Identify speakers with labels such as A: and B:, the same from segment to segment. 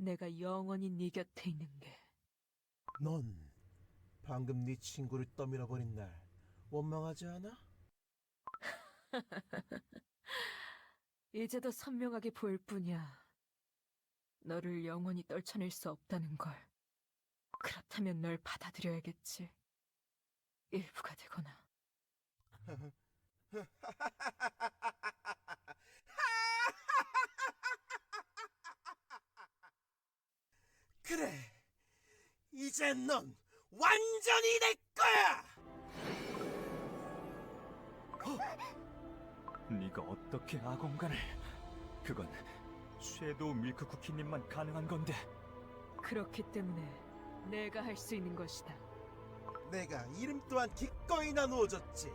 A: 내가 영원히 네 곁에 있는 게
B: 넌 방금 네 친구를 떠밀어 버린 날 원망하지 않아?
A: 이제 더 선명하게 보일 뿐이야. 너를 영원히 떨쳐낼 수 없다는 걸. 그렇다면 널 받아들여야겠지. 일부가 되거나.
B: 그래, 이제 넌 완전히 내 거야!
C: 네가 어떻게 아공간을? 그건 섀도우 밀크 쿠키님만 가능한 건데.
A: 그렇기 때문에 내가 할 수 있는 것이다.
B: 내가 이름 또한 기꺼이 나누어줬지.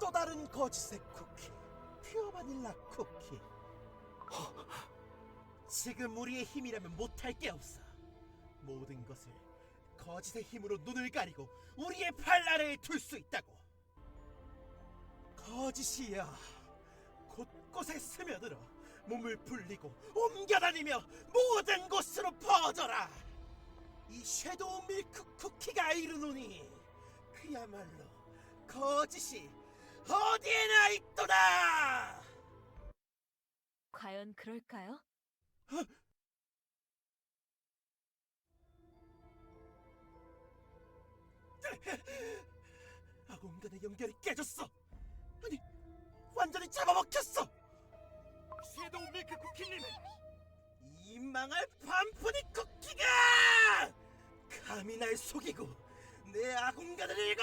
B: 또 다른 거짓의 쿠키, 퓨어 바닐라 쿠키. 지금 우리의 힘이라면 못할 게 없어. 모든 것을 거짓의 힘으로 눈을 가리고 우리의 팔 아래에 둘 수 있다고. 거짓이여, 곳곳에 스며들어 몸을 불리고 옮겨다니며 모든 곳으로 퍼져라. 이 섀도우 밀크 쿠키가 이르노니 그야말로 거짓이 어디에나 있도다!
A: 과연 그럴까요?
B: 아공간의 연결이 깨졌어! 아니, 완전히 잡아먹혔어!
C: 섀도우 밀크 쿠키님!
B: 이 망할 반푼이 쿠키가! 감히 날 속이고 내 아공간을 읽어!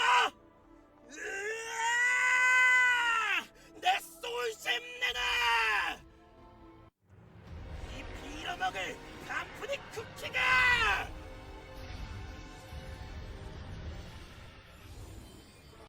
B: 먹을 간프리 쿠키가!